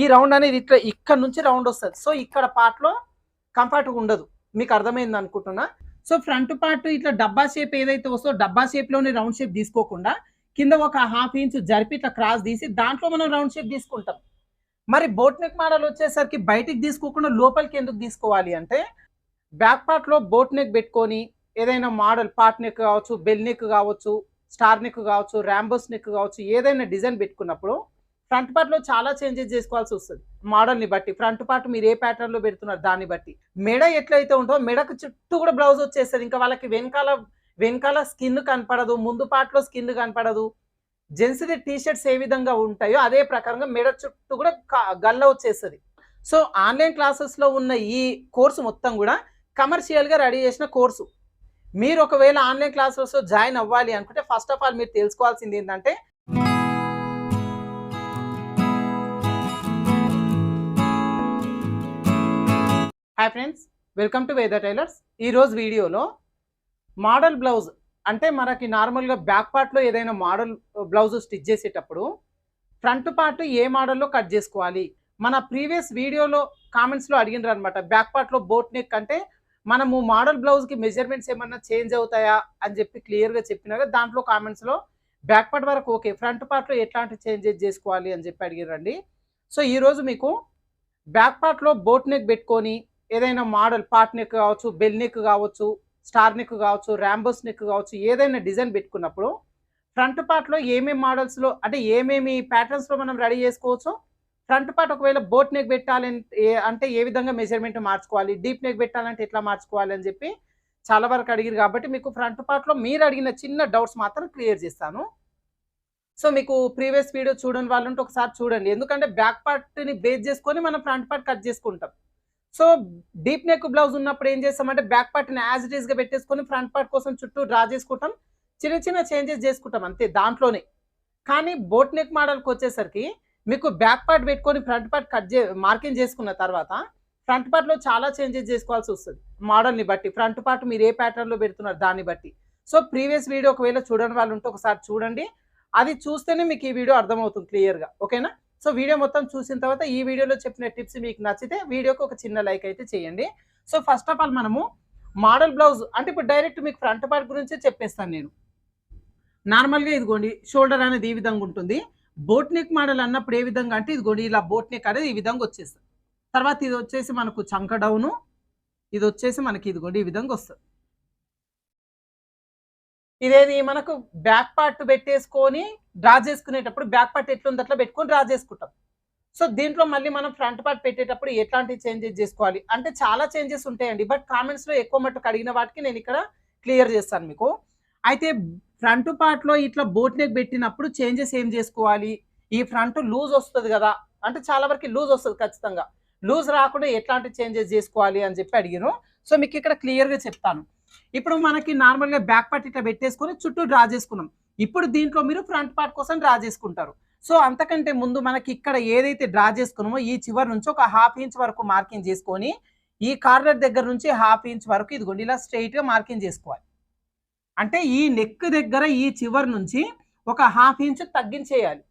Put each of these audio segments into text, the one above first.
ఈ రౌండ్ అనేది ఇట్లా ఇక్కడ నుంచి రౌండ్ వస్తుంది. సో ఇక్కడ పార్ట్లో కంఫర్ట్గా ఉండదు. మీకు అర్థమైంది అనుకుంటున్నా? సో ఫ్రంట్ పార్ట్ ఇట్లా డబ్బా షేప్ ఏదైతే వస్తుందో డబ్బా షేప్లోనే రౌండ్ షేప్ తీసుకోకుండా కింద ఒక హాఫ్ ఇంచ్ జరిపి ఇట్లా క్రాస్ తీసి దాంట్లో మనం రౌండ్ షేప్ తీసుకుంటాం. మరి బోట్ నెక్ మోడల్ వచ్చేసరికి బయటికి తీసుకోకుండా లోపలికి ఎందుకు తీసుకోవాలి అంటే బ్యాక్ పార్ట్లో బోట్ నెక్ పెట్టుకొని ఏదైనా మోడల్ పార్ట్ నెక్ కావచ్చు బెల్ నెక్ కావచ్చు స్టార్ నెక్ కావచ్చు ర్యాంబోస్ నెక్ కావచ్చు ఏదైనా డిజైన్ పెట్టుకున్నప్పుడు ఫ్రంట్ పార్ట్లో చాలా చేంజెస్ చేసుకోవాల్సి వస్తుంది. మోడల్ని బట్టి ఫ్రంట్ పార్ట్ మీరు ఏ ప్యాటర్న్లో పెడుతున్నారు దాన్ని బట్టి. మెడ ఎట్లయితే ఉంటుందో మెడకు చుట్టూ కూడా బ్లౌజ్ వచ్చేస్తుంది. ఇంకా వాళ్ళకి వెనకాల వెనకాల స్కిన్ కనపడదు ముందు పార్ట్లో స్కిన్ కనపడదు. జెంట్స్ది టీ షర్ట్స్ ఏ విధంగా ఉంటాయో అదే ప్రకారంగా మెడ చుట్టూ కూడా గల్ల వచ్చేస్తుంది. సో ఆన్లైన్ క్లాసెస్లో ఉన్న ఈ కోర్సు మొత్తం కూడా కమర్షియల్గా రెడీ చేసిన కోర్సు మీరు ఒకవేళ ఆన్లైన్ క్లాసెస్లో జాయిన్ అవ్వాలి అనుకుంటే ఫస్ట్ ఆఫ్ ఆల్ మీరు తెలుసుకోవాల్సింది ఏంటంటే hi friends welcome to Veda tailors ఈరోజు వీడియోలో మోడల్ బ్లౌజ్ అంటే మనకి నార్మల్గా బ్యాక్ పార్ట్లో ఏదైనా మోడల్ బ్లౌజ్ స్టిచ్ చేసేటప్పుడు ఫ్రంట్ పార్ట్ ఏ మోడల్లో కట్ చేసుకోవాలి? మన ప్రీవియస్ వీడియోలో కామెంట్స్లో అడిగినారు అనమాట బ్యాక్ పార్ట్లో బోట్ నెక్ అంటే మనము మోడల్ బ్లౌజ్కి మెజర్మెంట్స్ ఏమన్నా చేంజ్ అవుతాయా అని చెప్పి క్లియర్గా చెప్పినారు. దాంట్లో కామెంట్స్లో బ్యాక్ పార్ట్ వరకు ఓకే ఫ్రంట్ పార్ట్లో ఎట్లాంటి చేంజెస్ చేసుకోవాలి అని చెప్పి అడిగారండి సో ఈరోజు మీకు బ్యాక్ పార్ట్లో బోట్ నెక్ పెట్టుకొని ఏదైనా మోడల్ పార్ట్ నెక్ కావచ్చు బెల్ నెక్ కావచ్చు స్టార్ నెక్ కావచ్చు ర్యాంబోస్ నెక్ కావచ్చు ఏదైనా డిజైన్ పెట్టుకున్నప్పుడు ఫ్రంట్ పార్ట్లో ఏమేమి మోడల్స్లో అంటే ఏమేమి ప్యాటర్న్స్లో మనం రెడీ చేసుకోవచ్చు ఫ్రంట్ పార్ట్ ఒకవేళ బోట్ నెక్ పెట్టాలి ఏ- అంటే ఏ విధంగా మెజర్మెంట్ మార్చుకోవాలి డీప్ నెక్ పెట్టాలంటే ఎట్లా మార్చుకోవాలి అని చెప్పి చాలా వరకు అడిగారు కాబట్టి మీకు ఫ్రంట్ పార్ట్లో మీరు అడిగిన చిన్న డౌట్స్ మాత్రం క్లియర్ చేస్తాను. సో మీకు ప్రీవియస్ వీడియో చూడని వాళ్ళు ఉంటే ఒకసారి చూడండి. ఎందుకంటే బ్యాక్ పార్ట్ని బేస్ చేసుకొని మనం ఫ్రంట్ పార్ట్ కట్ చేసుకుంటాం. సో డీప్ నెక్ బ్లౌజ్ ఉన్నప్పుడు ఏం చేస్తామంటే బ్యాక్ పార్ట్ని యాజ్ ఇట్ ఈస్గా పెట్టేసుకొని ఫ్రంట్ పార్ట్ కోసం చుట్టూ డ్రా చేసుకుంటాం. చిన్న చిన్న చేంజెస్ చేసుకుంటాం అంతే దాంట్లోనే. కానీ బోట్ నెక్ మోడల్కి వచ్చేసరికి మీకు బ్యాక్ పార్ట్ పెట్టుకొని ఫ్రంట్ పార్ట్ కట్ చే మార్కింగ్ చేసుకున్న తర్వాత ఫ్రంట్ పార్ట్లో చాలా చేంజెస్ చేసుకోవాల్సి వస్తుంది. మోడల్ని బట్టి ఫ్రంట్ పార్ట్ మీరు ఏ ప్యాటర్న్లో పెడుతున్నారు దాన్ని బట్టి. సో ప్రీవియస్ వీడియో ఒకవేళ చూడని వాళ్ళు ఉంటే ఒకసారి చూడండి. అది చూస్తేనే మీకు ఈ వీడియో అర్థమవుతుంది క్లియర్గా ఓకేనా సో వీడియో మొత్తం చూసిన తర్వాత ఈ వీడియోలో చెప్పిన టిప్స్ మీకు నచ్చితే వీడియోకి ఒక చిన్న లైక్ అయితే చేయండి. సో ఫస్ట్ ఆఫ్ ఆల్ మనము మోడల్ బ్లౌజ్ అంటే ఇప్పుడు డైరెక్ట్ మీకు ఫ్రంట్ పార్ట్ గురించి చెప్పేస్తాను నేను. నార్మల్గా ఇదిగోండి షోల్డర్ అనేది ఈ విధంగా ఉంటుంది. బోట్ నెక్ మోడల్ అన్నప్పుడు ఏ విధంగా అంటే ఇదిగోండి ఇలా బోట్ నెక్ అనేది ఈ విధంగా వచ్చేస్తుంది. తర్వాత ఇది వచ్చేసి మనకు చంక డౌను. ఇది వచ్చేసి మనకి ఇదిగోండి ఈ విధంగా వస్తుంది. ఇదేది మనకు బ్యాక్ పార్ట్ పెట్టేసుకొని డ్రా చేసుకునేటప్పుడు బ్యాక్ పార్ట్ ఎట్లుంది అట్లా పెట్టుకొని డ్రా చేసుకుంటాం. సో దీంట్లో మళ్ళీ మనం ఫ్రంట్ పార్ట్ పెట్టేటప్పుడు ఎట్లాంటి చేంజెస్ చేసుకోవాలి? అంటే చాలా చేంజెస్ ఉంటాయండి బట్ కామెంట్స్లో ఎక్కువ మట్టుకు అడిగిన వాటికి నేను ఇక్కడ క్లియర్ చేస్తాను మీకు. అయితే ఫ్రంట్ పార్ట్లో ఇట్లా బోట్ నెక్ పెట్టినప్పుడు చేంజెస్ ఏం చేసుకోవాలి? ఈ ఫ్రంట్ లూజ్ వస్తుంది కదా అంటే చాలా వరకు లూజ్ వస్తుంది ఖచ్చితంగా. లూజ్ రాకుండా ఎట్లాంటి చేంజెస్ చేసుకోవాలి అని చెప్పి అడిగాను. సో మీకు ఇక్కడ క్లియర్గా చెప్తాను. ఇప్పుడు మనకి నార్మల్గా బ్యాక్ పార్ట్ ఇట్లా పెట్టేసుకొని చుట్టూ డ్రా చేసుకున్నాం. ఇప్పుడు దీంట్లో మీరు ఫ్రంట్ పార్ట్ కోసం డ్రా చేసుకుంటారు. సో అంతకంటే ముందు మనకి ఇక్కడ ఏదైతే డ్రా చేసుకున్నామో ఈ చివరి నుంచి ఒక హాఫ్ ఇంచ్ వరకు మార్కింగ్ చేసుకొని ఈ కార్నర్ దగ్గర నుంచి హాఫ్ ఇంచ్ వరకు ఇదిగోండి ఇలా స్ట్రైట్గా గా మార్కింగ్ చేసుకోవాలి. అంటే ఈ నెక్ దగ్గర ఈ చివరి నుంచి ఒక హాఫ్ ఇంచ్ తగ్గించేయాలి.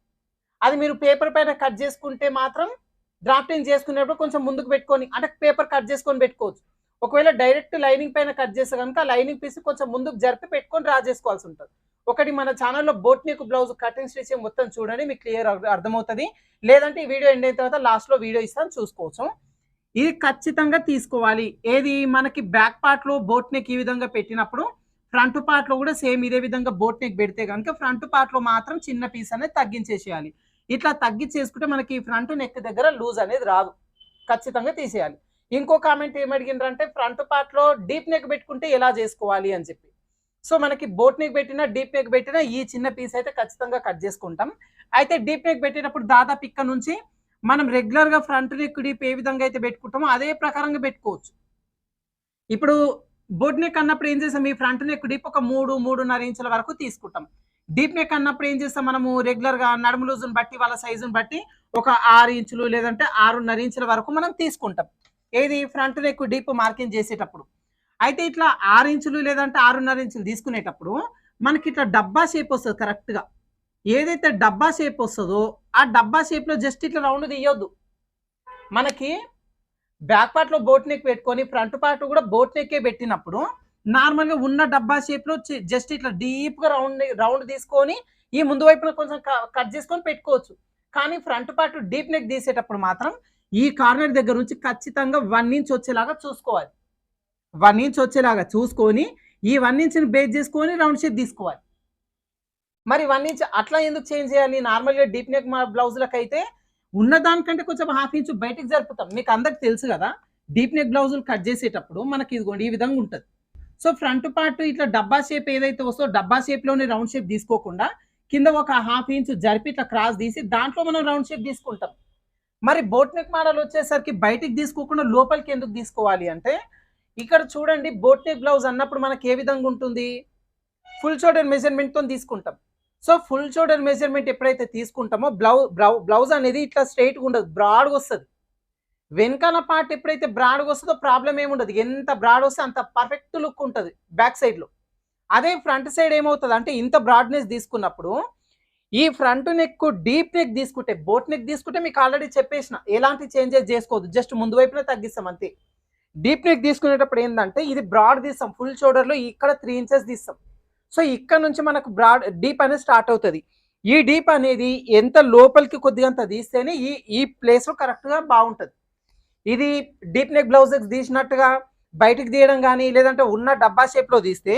అది మీరు పేపర్ పైన కట్ చేసుకుంటే మాత్రం డ్రాఫ్టింగ్ చేసుకునేటప్పుడు కొంచెం ముందుకు పెట్టుకొని అంటే పేపర్ కట్ చేసుకొని పెట్టుకోవచ్చు. ఒకవేళ డైరెక్ట్ లైనింగ్ పైన కట్ చేస్తే కనుక లైనింగ్ పీస్ కొంచెం ముందుకు జరిపి పెట్టుకొని డ్రా చేసుకోవాల్సి ఉంటుంది. ఒకటి మన ఛానల్లో బోట్ నీకు బ్లౌజ్ కటింగ్ స్టిచింగ్ మొత్తం చూడండి మీకు క్లియర్ అర్థమవుతుంది. లేదంటే ఈ వీడియో ఎండ్ అయిన తర్వాత లాస్ట్లో వీడియో ఇస్తాను చూసుకోవచ్చు. ఇది ఖచ్చితంగా తీసుకోవాలి. ఏది మనకి బ్యాక్ పార్ట్లో బోట్ నెక్ ఈ విధంగా పెట్టినప్పుడు ఫ్రంట్ పార్ట్లో కూడా సేమ్ ఇదే విధంగా బోట్ నెక్ పెడితే కనుక ఫ్రంట్ పార్ట్లో మాత్రం చిన్న పీస్ అనేది తగ్గించేసేయాలి. ఇట్లా తగ్గించేసుకుంటే మనకి ఫ్రంట్ నెక్ దగ్గర లూజ్ అనేది రాదు. ఖచ్చితంగా తీసేయాలి. ఇంకో కామెంట్ ఏమడిగిండ్రంటే ఫ్రంట్ పార్ట్లో డీప్ నెక్ పెట్టుకుంటే ఎలా చేసుకోవాలి? అని చెప్పి. సో మనకి బోట్ నెక్ పెట్టినా డీప్ నెక్ పెట్టినా ఈ చిన్న పీస్ అయితే ఖచ్చితంగా కట్ చేసుకుంటాం. అయితే డీప్ నెక్ పెట్టినప్పుడు దాదాపు ఇక్కడ నుంచి మనం రెగ్యులర్గా ఫ్రంట్ నెక్ డీప్ ఏ విధంగా అయితే పెట్టుకుంటామో అదే ప్రకారంగా పెట్టుకోవచ్చు. ఇప్పుడు బోట్ నెక్ అన్నప్పుడు ఏం చేస్తాం? ఈ ఫ్రంట్ నెక్ డీప్ ఒక మూడు మూడున్నర ఇంచుల వరకు తీసుకుంటాం. డీప్ నెక్ అన్నప్పుడు ఏం చేస్తాం? మనము రెగ్యులర్గా నడుము లూజును బట్టి వాళ్ళ సైజుని బట్టి ఒక ఆరు ఇంచులు లేదంటే ఆరున్నర ఇంచుల వరకు మనం తీసుకుంటాం. ఏది ఫ్రంట్ నెక్ డీప్ మార్కింగ్ చేసేటప్పుడు. అయితే ఇట్లా ఆరు ఇంచులు లేదంటే ఆరున్నర ఇంచులు తీసుకునేటప్పుడు మనకి ఇట్లా డబ్బా షేప్ వస్తుంది కరెక్ట్గా ఏదైతే డబ్బా షేప్ వస్తుందో ఆ డబ్బా షేప్లో జస్ట్ ఇట్లా రౌండ్ తీయొద్దు. మనకి బ్యాక్ పార్ట్లో బోట్ నెక్ పెట్టుకొని ఫ్రంట్ పార్ట్ కూడా బోట్ నెక్కే పెట్టినప్పుడు నార్మల్గా ఉన్న డబ్బా షేప్లో జస్ట్ ఇట్లా డీప్గా రౌండ్ రౌండ్ తీసుకొని ఈ ముందు వైపున కొంచెం కట్ చేసుకొని పెట్టుకోవచ్చు. కానీ ఫ్రంట్ పార్ట్ డీప్ నెక్ తీసేటప్పుడు మాత్రం ఈ కార్నర్ దగ్గర నుంచి ఖచ్చితంగా వన్ ఇంచ్ వచ్చేలాగా చూసుకోవాలి. వన్ ఇంచ్ వచ్చేలాగా చూసుకొని ఈ వన్ ఇంచ్ని బేస్ చేసుకొని రౌండ్ షేప్ తీసుకోవాలి. మరి వన్ ఇంచ్ అట్లా ఎందుకు చేంజ్ చేయాలి? నార్మల్గా డీప్ నెక్ మా బ్లౌజులకు అయితే ఉన్న దానికంటే కొంచెం హాఫ్ ఇంచ్ బయటికి జరుపుతాం. మీకు అందరికి తెలుసు కదా డీప్ నెక్ బ్లౌజులు కట్ చేసేటప్పుడు మనకి ఇదిగోండి ఈ విధంగా ఉంటుంది. సో ఫ్రంట్ పార్ట్ ఇట్లా డబ్బా షేప్ ఏదైతే వస్తుందో డబ్బా షేప్లోనే రౌండ్ షేప్ తీసుకోకుండా కింద ఒక హాఫ్ ఇంచ్ జరిపి ఇట్లా క్రాస్ తీసి దాంట్లో మనం రౌండ్ షేప్ తీసుకుంటాం. మరి బోట్ నెక్ మోడల్ వచ్చేసరికి బయటికి తీసుకోకుండా లోపలికి ఎందుకు తీసుకోవాలి అంటే ఇక్కడ చూడండి బోట్ నెక్ బ్లౌజ్ అన్నప్పుడు మనకి ఏ విధంగా ఉంటుంది? ఫుల్ షోల్డర్ మెజర్మెంట్తో తీసుకుంటాం. సో ఫుల్ షోల్డర్ మెజర్మెంట్ ఎప్పుడైతే తీసుకుంటామో బ్లౌ బ్లౌజ్ అనేది ఇట్లా స్ట్రైట్గా ఉండదు బ్రాడ్గా వస్తుంది. వెనకాల పార్ట్ ఎప్పుడైతే బ్రాడ్గా వస్తుందో ప్రాబ్లం ఏముండదు ఎంత బ్రాడ్ వస్తే అంత పర్ఫెక్ట్ లుక్ ఉంటుంది బ్యాక్ సైడ్లో. అదే ఫ్రంట్ సైడ్ ఏమవుతుంది అంటే ఇంత బ్రాడ్నెస్ తీసుకున్నప్పుడు ఈ ఫ్రంట్ నెక్ డీప్ నెక్ తీసుకుంటే బోట్ నెక్ తీసుకుంటే మీకు ఆల్రెడీ చెప్పేసిన ఎలాంటి చేంజెస్ చేసుకోవద్దు. జస్ట్ ముందు వైపునే తగ్గిస్తాం అంతే. డీప్ నెక్ తీసుకునేటప్పుడు ఏంటంటే ఇది బ్రాడ్ తీస్తాం. ఫుల్ షోల్డర్లో ఇక్కడ త్రీ ఇంచెస్ తీస్తాం. సో ఇక్కడ నుంచి మనకు బ్రాడ్ డీప్ అనేది స్టార్ట్ అవుతుంది. ఈ డీప్ అనేది ఎంత లోపలికి కొద్దిగా అంత తీస్తేనే ఈ ఈ ప్లేస్లో కరెక్ట్గా బాగుంటుంది. ఇది డీప్ నెక్ బ్లౌజెస్ తీసినట్టుగా బయటికి తీయడం కానీ లేదంటే ఉన్న డబ్బా షేప్లో తీస్తే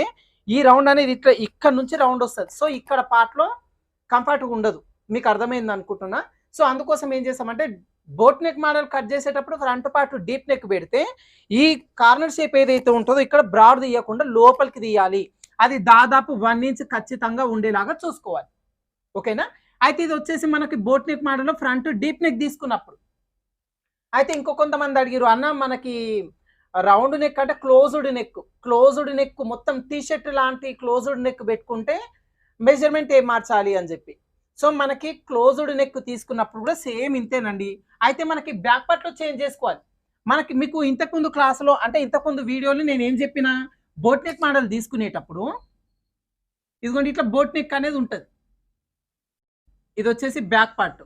ఈ రౌండ్ అనేది ఇట్లా ఇక్కడ నుంచి రౌండ్ వస్తుంది. సో ఇక్కడ పార్ట్లో కంఫర్ట్గా ఉండదు. మీకు అర్థమైంది అనుకుంటున్నా? సో అందుకోసం ఏం చేస్తామంటే బోట్ నెక్ మోడల్ కట్ చేసేటప్పుడు ఫ్రంట్ పార్ట్ డీప్ నెక్ పెడితే ఈ కార్నర్ షేప్ ఏదైతే ఉంటుందో ఇక్కడ బ్రాడ్ తీయకుండా లోపలికి తీయాలి. అది దాదాపు వన్ ఇంచ్ ఖచ్చితంగా ఉండేలాగా చూసుకోవాలి. ఓకేనా? అయితే ఇది వచ్చేసి మనకి బోట్ నెక్ మోడల్లో ఫ్రంట్ డీప్ నెక్ తీసుకున్నప్పుడు. అయితే ఇంకో కొంతమంది అడిగారు అన్న మనకి రౌండ్ నెక్ అంటే క్లోజ్డ్ నెక్. క్లోజ్డ్ నెక్ మొత్తం టీ షర్ట్ లాంటి క్లోజ్డ్ నెక్ పెట్టుకుంటే మెజర్మెంట్ ఏం మార్చాలి అని చెప్పి. సో మనకి క్లోజ్డ్ నెక్ తీసుకున్నప్పుడు కూడా సేమ్ ఇంతేనండి. అయితే మనకి బ్యాక్ పార్ట్లో చేంజ్ చేసుకోవాలి. మనకి మీకు ఇంతకుముందు క్లాసులో అంటే ఇంతకుముందు వీడియోలో నేను ఏం చెప్పిన? బోట్ నెక్ మోడల్ తీసుకునేటప్పుడు ఇదిగోండి ఇట్లా బోట్ నెక్ అనేది ఉంటుంది. ఇది వచ్చేసి బ్యాక్ పార్ట్.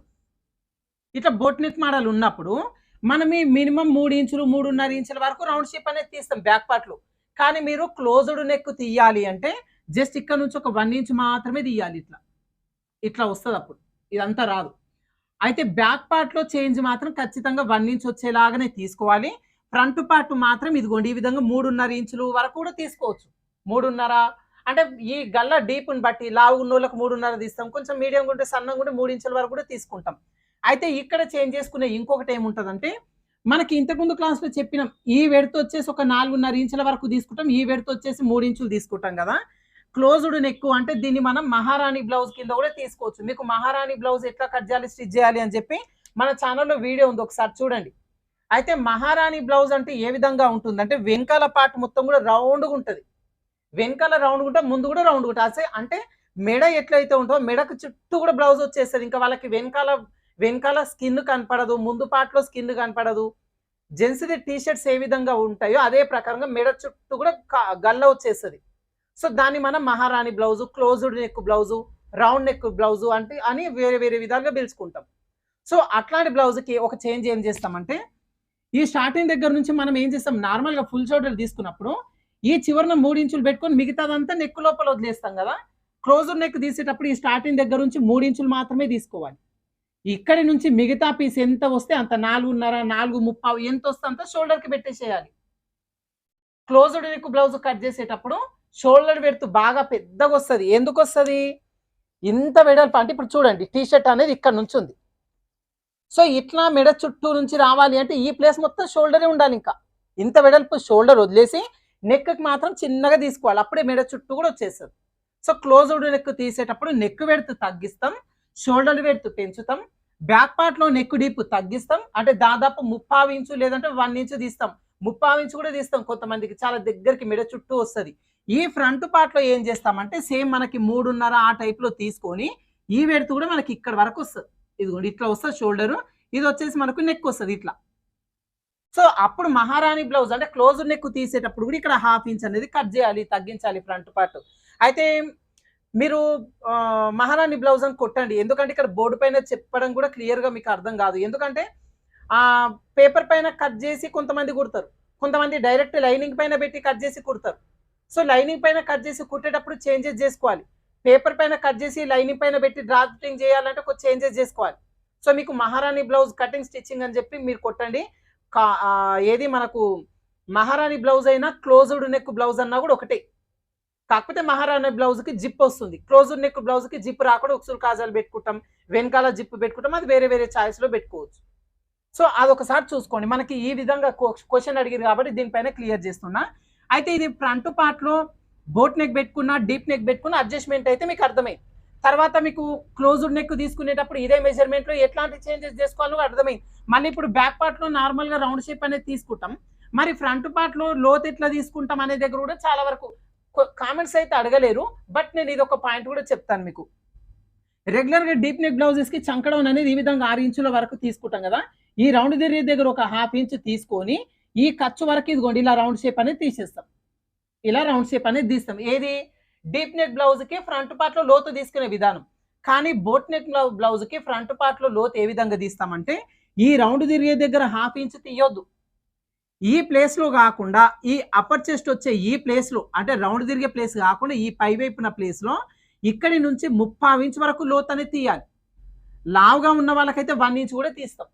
ఇట్లా బోట్ నెక్ మోడల్ ఉన్నప్పుడు మనం ఈ మినిమం మూడు ఇంచులు మూడున్నర ఇంచుల వరకు రౌండ్ షేప్ అనేది తీస్తాం బ్యాక్ పార్ట్లో కానీ మీరు క్లోజ్డ్ నెక్ తీయాలి అంటే జస్ట్ ఇక్కడ నుంచి ఒక వన్ ఇంచ్ మాత్రమే తీయాలి ఇట్లా. ఇట్లా వస్తుంది అప్పుడు. ఇదంతా రాదు. అయితే బ్యాక్ పార్ట్లో చేంజ్ మాత్రం ఖచ్చితంగా వన్ ఇంచ్ వచ్చేలాగానే తీసుకోవాలి. ఫ్రంట్ పార్ట్ మాత్రం ఇదిగోండి ఈ విధంగా మూడున్నర ఇంచులు వరకు కూడా తీసుకోవచ్చు. మూడున్నర అంటే ఈ గల్ల డీప్ని బట్టి లావు ఉన్నోళ్ళకి మూడున్నర తీస్తాం. కొంచెం మీడియం ఉంటే సన్నంగా ఉంటే మూడు ఇంచుల వరకు కూడా తీసుకుంటాం. అయితే ఇక్కడ చేంజ్ చేసుకునే ఇంకొకటి ఏముంటుందంటే మనకి ఇంతకుముందు క్లాస్లో చెప్పినాం ఈ వెడత వచ్చేసి ఒక నాలుగున్నర ఇంచుల వరకు తీసుకుంటాం ఈ వెడత వచ్చేసి మూడు ఇంచులు తీసుకుంటాం కదా. క్లోజ్డ్ నెక్ అంటే దీన్ని మనం మహారాణి బ్లౌజ్ కింద కూడా తీసుకోవచ్చు. మీకు మహారాణి బ్లౌజ్ ఎట్లా కట్ చేయాలి స్టిచ్ చేయాలి అని చెప్పి మన ఛానల్లో వీడియో ఉంది ఒకసారి చూడండి. అయితే మహారాణి బ్లౌజ్ అంటే ఏ విధంగా ఉంటుంది? అంటే వెనకాల పార్ట్ మొత్తం కూడా రౌండ్గా ఉంటుంది. వెనకాల రౌండ్ ఉంటే ముందు కూడా రౌండ్ ఉంటుంది. అంటే మెడ ఎట్లయితే ఉంటుందో మెడకు చుట్టూ కూడా బ్లౌజ్ వచ్చేస్తుంది. ఇంకా వాళ్ళకి వెనకాల వెనకాల స్కిన్ కనపడదు ముందు పార్ట్లో స్కిన్ కనపడదు. జెంట్స్ది టీ షర్ట్స్ ఏ విధంగా ఉంటాయో అదే ప్రకారంగా మెడ చుట్టూ కూడా గల్ల వచ్చేస్తుంది. సో దాన్ని మనం Maharani blouse closed neck blouse round neck blouse అంటే అని వేరే వేరే విధాలుగా పిలుచుకుంటాం. సో అట్లాంటి బ్లౌజ్కి ఒక చేంజ్ ఏం చేస్తామంటే ఈ స్టార్టింగ్ దగ్గర నుంచి మనం ఏం చేస్తాం? నార్మల్గా ఫుల్ షోల్డర్ తీసుకున్నప్పుడు ఈ చివరన మూడు ఇంచులు పెట్టుకొని మిగతాదంతా నెక్ లోపల వదిలేస్తాం కదా? క్లోజర్ నెక్ తీసేటప్పుడు ఈ స్టార్టింగ్ దగ్గర నుంచి మూడు ఇంచులు మాత్రమే తీసుకోవాలి. ఇక్కడి నుంచి మిగతా పీస్ ఎంత వస్తే అంత నాలుగున్నర నాలుగు ముప్పావు ఎంత వస్తే అంత షోల్డర్కి పెట్టేసేయాలి. క్లోజ్డ్ నెక్ బ్లౌజ్ కట్ చేసేటప్పుడు షోల్డర్ పెడుతూ బాగా పెద్దగా వస్తుంది ఎందుకు వస్తుంది ఇంత వెడల్పు అంటే ఇప్పుడు చూడండి టీ షర్ట్ అనేది ఇక్కడ నుంచి ఉంది సో ఇట్లా మెడ చుట్టూ నుంచి రావాలి అంటే ఈ ప్లేస్ మొత్తం షోల్డరే ఉండాలి ఇంకా. ఇంత వెడల్పు షోల్డర్ వదిలేసి నెక్కి మాత్రం చిన్నగా తీసుకోవాలి. అప్పుడే మెడ చుట్టూ కూడా వచ్చేస్తుంది. సో క్లోజ్డ్ నెక్ తీసేటప్పుడు నెక్ వెడుతు తగ్గిస్తాం షోల్డర్ వెడుతూ పెంచుతాం బ్యాక్ పార్ట్లో నెక్ డీప్ తగ్గిస్తాం. అంటే దాదాపు ముప్పావు ఇంచు లేదంటే వన్ ఇంచు తీస్తాం. ముప్పావు ఇంచు కూడా తీస్తాం. కొంతమందికి చాలా దగ్గరికి మెడ చుట్టూ వస్తుంది. ఈ ఫ్రంట్ పార్ట్లో ఏం చేస్తామంటే సేమ్ మనకి మూడున్నర ఆ టైప్లో తీసుకొని ఈ వెడుతూ కూడా మనకి ఇక్కడ వరకు వస్తుంది. ఇదిగోండి ఇట్లా వస్తుంది షోల్డర్. ఇది వచ్చేసి మనకు నెక్ వస్తుంది ఇట్లా. సో అప్పుడు మహారాణి బ్లౌజ్ అంటే క్లోజ్ నెక్ తీసేటప్పుడు కూడా ఇక్కడ హాఫ్ ఇంచ్ అనేది కట్ చేయాలి తగ్గించాలి ఫ్రంట్ పార్ట్ అయితే మీరు మహారాణి బ్లౌజ్ అని కొట్టండి. ఎందుకంటే ఇక్కడ బోర్డు పైన చెప్పడం కూడా క్లియర్గా మీకు అర్థం కాదు. ఎందుకంటే ఆ పేపర్ పైన కట్ చేసి కొంతమంది కుడతారు. కొంతమంది డైరెక్ట్ లైనింగ్ పైన పెట్టి కట్ చేసి కుడతారు. సో లైనింగ్ పైన కట్ చేసి కుట్టేటప్పుడు చేంజెస్ చేసుకోవాలి. పేపర్ పైన కట్ చేసి లైనింగ్ పైన పెట్టి డ్రాఫ్టింగ్ చేయాలంటే కొంచెం చేంజెస్ చేసుకోవాలి. సో మీకు మహారాణి బ్లౌజ్ కటింగ్ స్టిచ్చింగ్ అని చెప్పి మీరు కొట్టండి. కా- ఏది మనకు మహారాణి బ్లౌజ్ అయినా క్లోజ్డ్ నెక్ బ్లౌజ్ అన్నా కూడా ఒకటే. కాకపోతే మహారాణి బ్లౌజ్కి జిప్ వస్తుంది. క్లోజ్డ్ నెక్ బ్లౌజ్కి జిప్ రాకుండా ఒకసారి కాజాలు పెట్టుకుంటాం వెనకాల జిప్ పెట్టుకుంటాం అది వేరే వేరే ఛాయిస్లో పెట్టుకోవచ్చు. సో అదొకసారి చూసుకోండి. మనకి ఈ విధంగా క్వశ్చన్ అడిగారు కాబట్టి దీనిపైన క్లియర్ చేస్తున్నా. అయితే ఇది ఫ్రంట్ పార్ట్లో బోట్ నెక్ పెట్టుకున్న డీప్ నెక్ పెట్టుకున్న అడ్జస్ట్మెంట్ అయితే మీకు అర్థమైంది తర్వాత మీకు క్లోజ్డ్ నెక్ తీసుకునేటప్పుడు ఇదే మెజర్మెంట్లో ఎట్లాంటి చేంజెస్ చేసుకోవాలో అర్థమైంది మళ్ళీ ఇప్పుడు బ్యాక్ పార్ట్లో రౌండ్ షేప్ అనేది తీసుకుంటాం. మరి ఫ్రంట్ పార్ట్లో లోత్ ఎట్లా తీసుకుంటాం అనే దగ్గర కూడా చాలా వరకు కామెంట్స్ అయితే అడగలేరు. బట్ నేను ఇది ఒక పాయింట్ కూడా చెప్తాను మీకు. రెగ్యులర్గా డీప్ నెక్ బ్లౌజెస్కి చంకడం అనేది ఈ విధంగా ఆరు ఇంచుల వరకు తీసుకుంటాం కదా. ఈ రౌండ్ తిరిగే దగ్గర ఒక హాఫ్ ఇంచ్ తీసుకొని ఈ ఖర్చు వరకు ఇదిగోండి ఇలా రౌండ్ షేప్ అనేది తీసేస్తాం. ఇలా రౌండ్ షేప్ అనేది తీస్తాం. ఏది? డీప్ నెట్ బ్లౌజ్కి ఫ్రంట్ పార్ట్లో లోతు తీసుకునే విధానం. కానీ బోట్ నెట్ బ్లౌజ్కి ఫ్రంట్ పార్ట్లో లోతు ఏ విధంగా తీస్తామంటే ఈ రౌండ్ తిరిగే దగ్గర హాఫ్ ఇంచ్ తీయొద్దు. ఈ ప్లేస్లో కాకుండా ఈ అప్పర్ చెస్ట్ వచ్చే ఈ ప్లేస్లో అంటే రౌండ్ తిరిగే ప్లేస్ కాకుండా ఈ పై వైపున ప్లేస్లో ఇక్కడి నుంచి ముప్పై ఇంచ్ వరకు లోతు అనేది తీయాలి. లావుగా ఉన్న వాళ్ళకైతే వన్ ఇంచ్ కూడా తీస్తాం.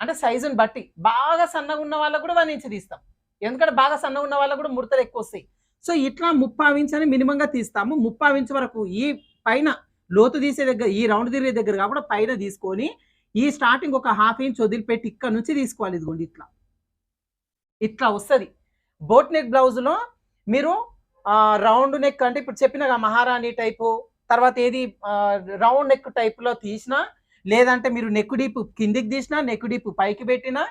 అంటే సైజుని బట్టి. బాగా సన్నగా ఉన్న వాళ్ళకు కూడా వన్ ఇంచ్ తీస్తాం. ఎందుకంటే బాగా సన్నగా ఉన్న వాళ్ళకు కూడా ముడతలు ఎక్కువ వస్తాయి. సో ఇట్లా ముప్పై ఇంచ్ అని మినిమంగా తీస్తాము. ముప్పై ఇంచ్ వరకు ఈ పైన లోతు తీసే దగ్గర ఈ రౌండ్ తిరిగే దగ్గర కాబట్టి పైన తీసుకొని ఈ స్టార్టింగ్ ఒక హాఫ్ ఇంచ్ వదిలిపెట్టి ఇక్కడ నుంచి తీసుకోవాలి. ఇదిగోండి ఇట్లా. ఇట్లా వస్తుంది. బోట్ నెక్ బ్లౌజ్లో మీరు రౌండ్ నెక్ అంటే ఇప్పుడు చెప్పిన మహారాణి టైపు తర్వాత ఏది రౌండ్ నెక్ టైప్లో తీసినా లేదంటే మీరు నెక్ డీప్ కిందికి తీసినా నెక్ డీప్ పైకి పెట్టినా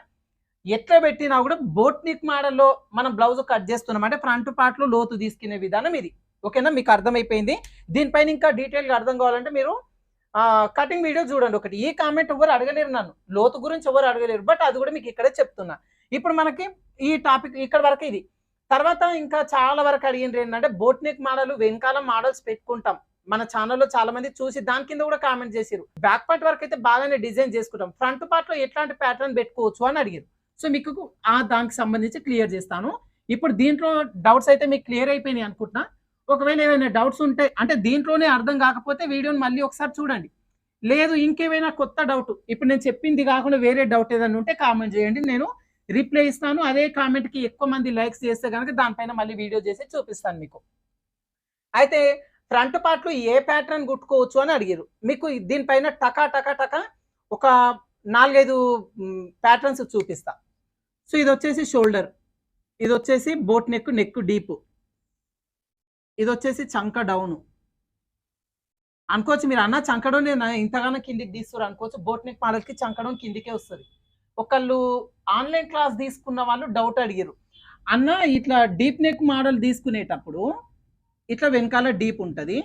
ఎట్లా పెట్టినా కూడా బోట్నిక్ మోడల్లో మనం బ్లౌజ్ కట్ చేస్తున్నాం. అంటే ఫ్రంట్ పార్ట్లో లోతు తీసుకునే విధానం ఇది. ఓకేనా? మీకు అర్థమైపోయింది. దీనిపైన ఇంకా డీటెయిల్గా అర్థం కావాలంటే మీరు కటింగ్ వీడియో చూడండి ఒకటి. ఈ కామెంట్ ఎవరు అడగలేరు నన్ను. లోతు గురించి ఎవరు అడగలేరు. బట్ అది కూడా మీకు ఇక్కడే చెప్తున్నా. ఇప్పుడు మనకి ఈ టాపిక్ ఇక్కడ వరకు ఇది. తర్వాత ఇంకా చాలా వరకు అడిగింది ఏంటంటే బోట్నిక్ మోడల్ వెనకాల మోడల్స్ పెట్టుకుంటాం. మన ఛానల్లో చాలా మంది చూసి దాని కింద కూడా కామెంట్ చేసారు బ్యాక్ పార్ట్ వరకు అయితే బాగానే డిజైన్ చేసుకుంటాం. ఫ్రంట్ పార్ట్లో ఎట్లాంటి ప్యాటర్న్ పెట్టుకోవచ్చు అని అడిగారు. సో మీకు ఆ దానికి సంబంధించి క్లియర్ చేస్తాను. ఇప్పుడు దీంట్లో డౌట్స్ అయితే మీకు క్లియర్ అయిపోయినాయి అనుకుంటున్నా. ఒకవేళ ఏమైనా డౌట్స్ ఉంటే అంటే దీంట్లోనే అర్థం కాకపోతే వీడియోని మళ్ళీ ఒకసారి చూడండి. లేదు ఇంకేమైనా కొత్త డౌట్ ఇప్పుడు నేను చెప్పింది కాకుండా వేరే డౌట్ ఏదైనా ఉంటే కామెంట్ చేయండి. నేను రిప్లై ఇస్తాను. అదే కామెంట్కి ఎక్కువ మంది లైక్స్ చేస్తే కనుక దానిపైన మళ్ళీ వీడియో చేసి చూపిస్తాను మీకు. అయితే ఫ్రంట్ పార్ట్లు ఏ ప్యాటర్న్ కుట్టుకోవచ్చు అని అడిగారు. మీకు దీనిపైన టకా టకా టకా ఒక నాలుగైదు ప్యాటర్న్స్ చూపిస్తా. సో ఇది వచ్చేసి షోల్డర్. ఇది వచ్చేసి బోట్ నెక్ నెక్ డీప్. ఇది వచ్చేసి చంక డౌన్. అనుకోవచ్చు మీరు అన్న చంకడం నేను ఇంతగానో కిందికి తీస్తారు అనుకోవచ్చు. బోట్ నెక్ మోడల్కి చంకడం కిందికే వస్తుంది. ఒకళ్ళు ఆన్లైన్ క్లాస్ తీసుకున్న వాళ్ళు డౌట్ అడిగారు. అన్న ఇట్లా డీప్ నెక్ మోడల్ తీసుకునేటప్పుడు ఇట్లా వెనకాల డీప్ ఉంటుంది.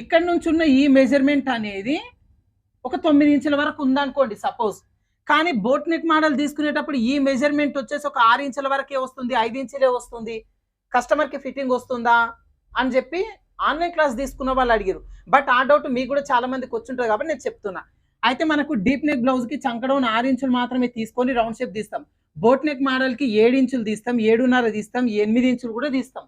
ఇక్కడ నుంచి ఉన్న ఈ మెజర్మెంట్ అనేది ఒక తొమ్మిది ఇంచుల వరకు ఉందనుకోండి సపోజ్. కానీ బోట్ నెక్ మోడల్ తీసుకునేటప్పుడు ఈ మెజర్మెంట్ వచ్చేసి ఒక ఆరు ఇంచుల వరకే వస్తుంది ఐదు ఇంచులే వస్తుంది. కస్టమర్కి ఫిట్టింగ్ వస్తుందా అని చెప్పి ఆన్లైన్ క్లాస్ తీసుకున్న వాళ్ళు అడిగారు బట్ ఆ డౌట్ మీకు కూడా చాలా మందికి వచ్చుంటుంది కాబట్టి నేను చెప్తున్నా. అయితే మనకు డీప్ నెక్ బ్లౌజ్కి చంకడం ఆరు ఇంచులు మాత్రమే తీసుకొని రౌండ్ షేప్ తీస్తాం. బోట్ నెక్ మోడల్కి ఏడు ఇంచులు తీస్తాం ఏడున్నర తీస్తాం ఎనిమిది ఇంచులు కూడా తీస్తాం.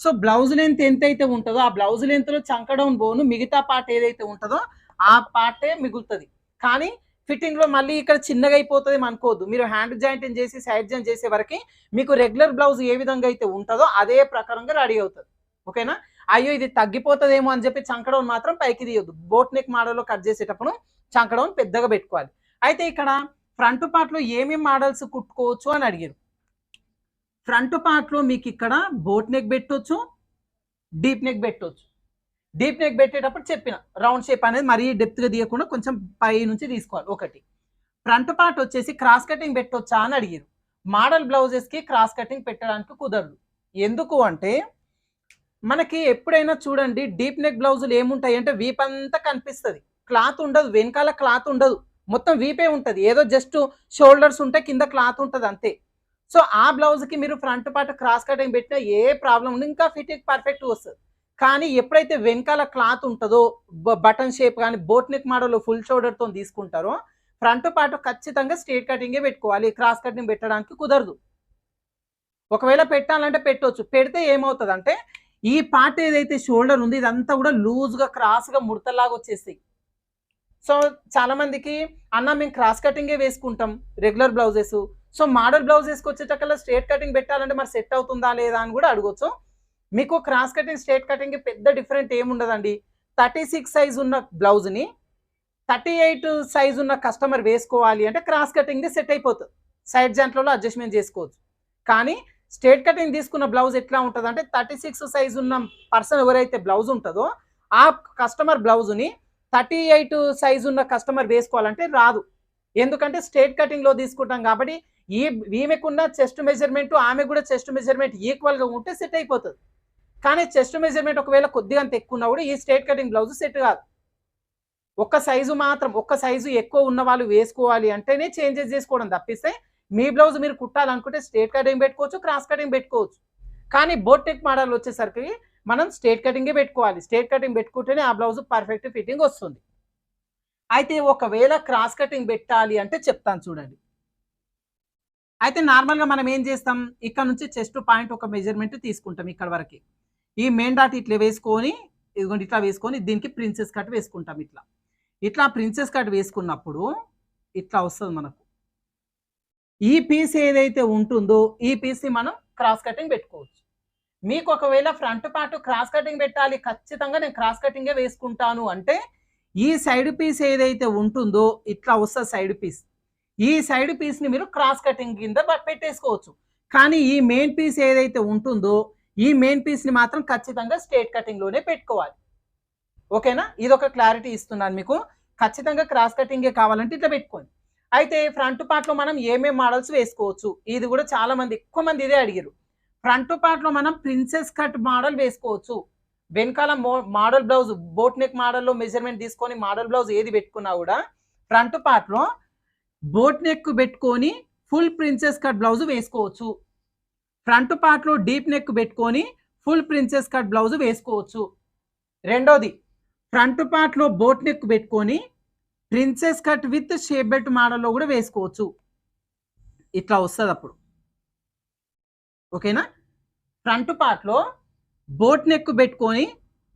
సో బ్లౌజ్ లెంత్ ఎంత అయితే ఉంటుందో ఆ బ్లౌజ్ లెంత్లో చంకడం బోను మిగతా పార్ట్ ఏదైతే ఉంటుందో ఆ పార్టే మిగులుతుంది. కానీ ఫిట్టింగ్లో మళ్ళీ ఇక్కడ చిన్నగా అయిపోతుంది అనుకోవద్దు. మీరు హ్యాండ్ జాయింట్ చేసి సైడ్ జాయింట్ చేసే వరకు మీకు రెగ్యులర్ బ్లౌజ్ ఏ విధంగా అయితే ఉంటుందో అదే ప్రకారంగా రెడీ అవుతుంది. ఓకేనా? అయ్యో ఇది తగ్గిపోతుందేమో అని చెప్పి చంకడం మాత్రం పైకి తీయొద్దు. బోట్ నెక్ మోడల్లో కట్ చేసేటప్పుడు చంకడం పెద్దగా పెట్టుకోవాలి. అయితే ఇక్కడ ఫ్రంట్ పార్ట్లో ఏమేమి మోడల్స్ కుట్టుకోవచ్చు అని అడిగారు. ఫ్రంట్ పార్ట్లో మీకు ఇక్కడ బోట్ నెక్ పెట్టవచ్చు డీప్ నెక్ పెట్టొచ్చు. డీప్ నెక్ పెట్టేటప్పుడు చెప్పిన రౌండ్ షేప్ అనేది మరీ డెప్త్గా తీయకుండా కొంచెం పై నుంచి తీసుకోవాలి ఒకటి. ఫ్రంట్ పార్ట్ వచ్చేసి క్రాస్ కటింగ్ పెట్టొచ్చా అని అడిగారు. మోడల్ బ్లౌజెస్కి క్రాస్ కటింగ్ పెట్టడానికి కుదరదు. ఎందుకు అంటే మనకి ఎప్పుడైనా చూడండి డీప్ నెక్ బ్లౌజులు ఏముంటాయి అంటే వీపంతా కనిపిస్తుంది. క్లాత్ ఉండదు వెనకాల క్లాత్ ఉండదు. మొత్తం వీపే ఉంటుంది. ఏదో జస్ట్ షోల్డర్స్ ఉంటే కింద క్లాత్ ఉంటుంది అంతే. సో ఆ బ్లౌజ్కి మీరు ఫ్రంట్ పార్ట్ క్రాస్ కటింగ్ పెట్టినా ఏ ప్రాబ్లం ఉండదు. ఇంకా ఫిట్టింగ్ పర్ఫెక్ట్ వస్తుంది. కానీ ఎప్పుడైతే వెనకాల క్లాత్ ఉంటుందో బటన్ షేప్ కానీ బోట్నిక్ మోడల్ ఫుల్ షోల్డర్తో తీసుకుంటారో ఫ్రంట్ పార్ట్ ఖచ్చితంగా స్ట్రేట్ కటింగే పెట్టుకోవాలి. క్రాస్ కటింగ్ పెట్టడానికి కుదరదు. ఒకవేళ పెట్టాలంటే పెట్టవచ్చు పెడితే ఏమవుతుంది అంటే ఈ పార్ట్ ఏదైతే షోల్డర్ ఉంది ఇదంతా కూడా లూజ్గా క్రాస్గా ముడతలాగా వచ్చేస్తాయి. సో చాలా మందికి అన్న మేము క్రాస్ కటింగే వేసుకుంటాం regular blouses. So model blouse వేసుకొచ్చేటకల్లా straight cutting పెట్టాలంటే మరి సెట్ అవుతుందా లేదా అని కూడా అడగొచ్చు. మీకు క్రాస్ కటింగ్ స్ట్రేట్ కటింగ్ పెద్ద డిఫరెంట్ ఏముండదండి. థర్టీ సిక్స్ సైజ్ ఉన్న బ్లౌజ్ని థర్టీ ఎయిట్ సైజ్ ఉన్న కస్టమర్ వేసుకోవాలి అంటే క్రాస్ కటింగ్ సెట్ అయిపోతుంది. సైడ్ జాంట్లలో అడ్జస్ట్మెంట్ చేసుకోవచ్చు. కానీ స్ట్రేట్ కటింగ్ తీసుకున్న బ్లౌజ్ ఎట్లా ఉంటుంది అంటే థర్టీ సిక్స్ సైజ్ ఉన్న పర్సన్ ఎవరైతే బ్లౌజ్ ఉంటుందో ఆ కస్టమర్ బ్లౌజ్ని థర్టీ ఎయిట్ సైజ్ ఉన్న కస్టమర్ వేసుకోవాలంటే రాదు. ఎందుకంటే స్ట్రేట్ కటింగ్లో తీసుకుంటాం కాబట్టి ఈ ఈమెకున్న చెస్ట్ మెజర్మెంట్ ఆమె కూడా చెస్ట్ మెజర్మెంట్ ఈక్వల్గా ఉంటే సెట్ అయిపోతుంది. కానీ చెస్ట్ మెజర్మెంట్ ఒకవేళ కొద్దిగా అంత ఎక్కువ ఉన్నా కూడా ఈ స్ట్రేట్ కటింగ్ బ్లౌజ్ సెట్ కాదు. ఒక్క సైజు మాత్రం ఒక్క సైజు ఎక్కువ ఉన్న వాళ్ళు వేసుకోవాలి అంటేనే చేంజెస్ చేసుకోవడం తప్పిస్తే మీ బ్లౌజ్ మీరు కుట్టాలనుకుంటే స్ట్రేట్ కటింగ్ పెట్టుకోవచ్చు క్రాస్ కటింగ్ పెట్టుకోవచ్చు. కానీ బోట్ టెక్ మోడల్ వచ్చేసరికి మనం స్టేట్ కటింగే పెట్టుకోవాలి. స్టేట్ కటింగ్ పెట్టుకుంటేనే ఆ బ్లౌజ్ పర్ఫెక్ట్ ఫిట్టింగ్ వస్తుంది. అయితే ఒకవేళ క్రాస్ కటింగ్ పెట్టాలి అంటే చెప్తాను చూడండి. అయితే నార్మల్గా మనం ఏం చేస్తాం? ఇక్కడ నుంచి చెస్ట్ పాయింట్ ఒక మెజర్మెంట్ తీసుకుంటాం ఇక్కడ వరకు. ఈ మెయిన్ డాట్ ఇట్లా వేసుకొని ఇదిగోండి ఇట్లా వేసుకొని దీనికి ప్రిన్సెస్ కట్ వేసుకుంటాం ఇట్లా. ఇట్లా ప్రిన్సెస్ కట్ వేసుకున్నప్పుడు ఇట్లా వస్తుంది మనకు. ఈ పీస్ ఏదైతే ఉంటుందో ఈ పీస్ని మనం క్రాస్ కటింగ్ పెట్టుకోవచ్చు. మీకు ఒకవేళ ఫ్రంట్ పార్ట్ క్రాస్ కటింగ్ పెట్టాలి ఖచ్చితంగా నేను క్రాస్ కటింగే వేసుకుంటాను అంటే ఈ సైడ్ పీస్ ఏదైతే ఉంటుందో ఇట్లా వస్తుంది సైడ్ పీస్. ఈ సైడ్ పీస్ని మీరు క్రాస్ కటింగ్ కింద పెట్టేసుకోవచ్చు. కానీ ఈ మెయిన్ పీస్ ఏదైతే ఉంటుందో ఈ మెయిన్ పీస్ని మాత్రం ఖచ్చితంగా స్ట్రేట్ కటింగ్లోనే పెట్టుకోవాలి. ఓకేనా? ఇది ఒక క్లారిటీ ఇస్తున్నాను మీకు. ఖచ్చితంగా క్రాస్ కటింగే కావాలంటే ఇట్లా పెట్టుకోండి. అయితే ఫ్రంట్ పార్ట్లో మనం ఏమేమి మోడల్స్ వేసుకోవచ్చు? ఇది కూడా చాలా మంది ఎక్కువ మంది ఇదే అడిగారు ఫ్రంట్ పార్ట్లో మనం ప్రిన్సెస్ కట్ మోడల్ వేసుకోవచ్చు. వెనకాల మోడల్ బ్లౌజ్ బోట్ నెక్ మోడల్లో మెజర్మెంట్ తీసుకొని మోడల్ బ్లౌజ్ ఏది పెట్టుకున్నా కూడా ఫ్రంట్ పార్ట్లో బోట్ నెక్ పెట్టుకొని ఫుల్ ప్రిన్సెస్ కట్ బ్లౌజ్ వేసుకోవచ్చు. ఫ్రంట్ పార్ట్లో డీప్ నెక్ పెట్టుకొని ఫుల్ ప్రిన్సెస్ కట్ బ్లౌజ్ వేసుకోవచ్చు. రెండోది ఫ్రంట్ పార్ట్లో బోట్ నెక్ పెట్టుకొని princess cut with shape belt మోడల్లో కూడా వేసుకోవచ్చు. ఇట్లా వస్తుంది అప్పుడు ఓకేనా? ఫ్రంట్ పార్ట్లో బోట్ నెక్ పెట్టుకొని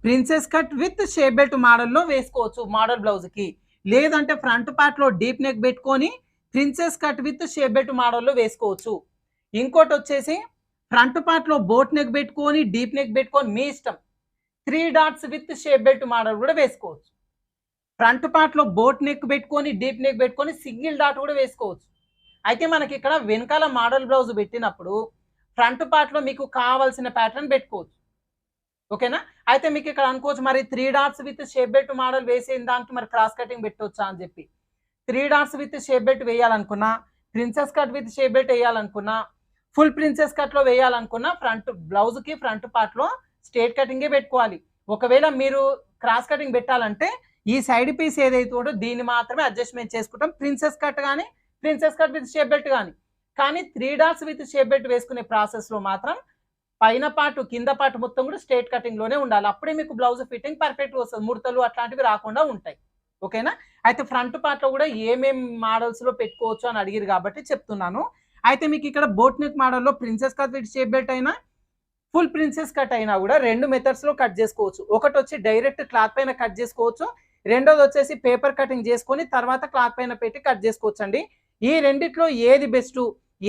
princess cut with shape belt మోడల్లో వేసుకోవచ్చు మోడల్ బ్లౌజ్కి. లేదంటే ఫ్రంట్ పార్ట్లో డీప్ నెక్ పెట్టుకొని princess cut with shape belt మోడల్లో వేసుకోవచ్చు. ఇంకోటి వచ్చేసి ఫ్రంట్ పార్ట్లో బోట్ నెక్ పెట్టుకొని డీప్ నెక్ పెట్టుకొని మీ ఇష్టం. Three dots with shape belt model కూడా వేసుకోవచ్చు. ఫ్రంట్ పార్ట్లో బోట్ నెక్ పెట్టుకొని డీప్ నెక్ పెట్టుకొని సింగిల్ డాట్ కూడా వేసుకోవచ్చు. అయితే మనకి ఇక్కడ వెనకాల మోడల్ బ్లౌజ్ పెట్టినప్పుడు ఫ్రంట్ పార్ట్లో మీకు కావాల్సిన ప్యాటర్న్ పెట్టుకోవచ్చు. ఓకేనా? అయితే మీకు ఇక్కడ అనుకోవచ్చు మరి three dots with shape belt model వేసిన దానికి మరి క్రాస్ కటింగ్ పెట్టవచ్చా అని చెప్పి. Three dots with shape belt వేయాలనుకున్నా princess cut with shape belt వేయాలనుకున్నా full princess కట్లో వేయాలనుకున్నా ఫ్రంట్ బ్లౌజ్కి ఫ్రంట్ పార్ట్లో స్ట్రేట్ కటింగే పెట్టుకోవాలి. ఒకవేళ మీరు క్రాస్ కటింగ్ పెట్టాలంటే ఈ సైడ్ పీస్ ఏదైతే ఉందో దీన్ని మాత్రమే అడ్జస్ట్మెంట్ చేసుకుంటాం. ప్రిన్సెస్ కట్ కానీ princess cut with shape belt కానీ కానీ three dots with shape belt వేసుకునే ప్రాసెస్లో మాత్రం పైన పాటు కింద పాటు మొత్తం కూడా స్ట్రేట్ కటింగ్లోనే ఉండాలి. అప్పుడే మీకు బ్లౌజ్ ఫిట్టింగ్ పర్ఫెక్ట్ వస్తుంది. ముడతలు అట్లాంటివి రాకుండా ఉంటాయి. ఓకేనా అయితే ఫ్రంట్ పార్ట్లో కూడా ఏమేం మోడల్స్లో పెట్టుకోవచ్చు అని అడిగిరు కాబట్టి చెప్తున్నాను. అయితే మీకు ఇక్కడ బోట్ నెక్ మోడల్లో princess cut with shape belt అయినా ఫుల్ ప్రిన్సెస్ కట్ అయినా కూడా రెండు మెథడ్స్లో కట్ చేసుకోవచ్చు. ఒకటి వచ్చి డైరెక్ట్ క్లాత్ పైన కట్ చేసుకోవచ్చు. రెండోది వచ్చేసి పేపర్ కటింగ్ చేసుకొని తర్వాత క్లాత్ పైన పెట్టి కట్ చేసుకోవచ్చు అండి ఈ రెండిట్లో ఏది బెస్ట్?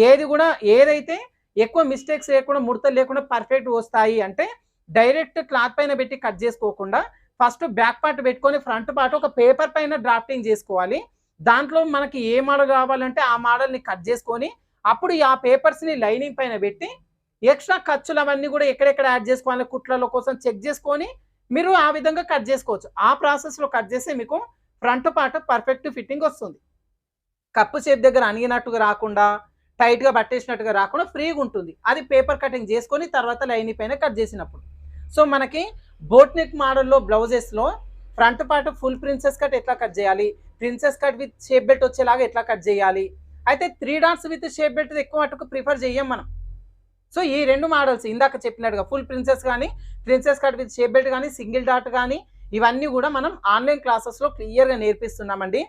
ఏది కూడా ఏదైతే ఎక్కువ మిస్టేక్స్ లేకుండా ముడతలు లేకుండా పర్ఫెక్ట్ వస్తాయి అంటే డైరెక్ట్ క్లాత్ పైన పెట్టి కట్ చేసుకోకుండా ఫస్ట్ బ్యాక్ పార్ట్ పెట్టుకొని ఫ్రంట్ పార్ట్ ఒక పేపర్ పైన డ్రాఫ్టింగ్ చేసుకోవాలి. దాంట్లో మనకి ఏ మోడల్ కావాలంటే ఆ మోడల్ని కట్ చేసుకొని అప్పుడు ఆ పేపర్స్ని లైనింగ్ పైన పెట్టి ఎక్స్ట్రా ఖర్చులు అవన్నీ కూడా ఎక్కడెక్కడ యాడ్ చేసుకోవాలి? కుట్లలో కోసం చెక్ చేసుకొని మీరు ఆ విధంగా కట్ చేసుకోవచ్చు. ఆ ప్రాసెస్లో కట్ చేస్తే మీకు ఫ్రంట్ పార్ట్ పర్ఫెక్ట్ ఫిట్టింగ్ వస్తుంది. కప్పు షేప్ దగ్గర అణిగినట్టుగా రాకుండా టైట్గా పట్టేసినట్టుగా రాకుండా ఫ్రీగా ఉంటుంది. అది పేపర్ కటింగ్ చేసుకొని తర్వాత లైన్ పైన కట్ చేసినప్పుడు. సో మనకి బోట్ నెక్ మోడల్లో బ్లౌజెస్లో front part full princess cut ఎట్లా కట్ చేయాలి? Princess cut with shape belt వచ్చేలాగా ఎట్లా కట్ చేయాలి? అయితే three dots with shape belt ఎక్కువ మటుకు ప్రిఫర్ చేయం మనం. సో ఈ రెండు మోడల్స్ ఇందాక చెప్పినట్టుగా ఫుల్ ప్రిన్సెస్ కానీ princess cut with shape belt కానీ సింగిల్ డాట్ కానీ ఇవన్నీ కూడా మనం ఆన్లైన్ క్లాసెస్లో క్లియర్గా నేర్పిస్తున్నామండి.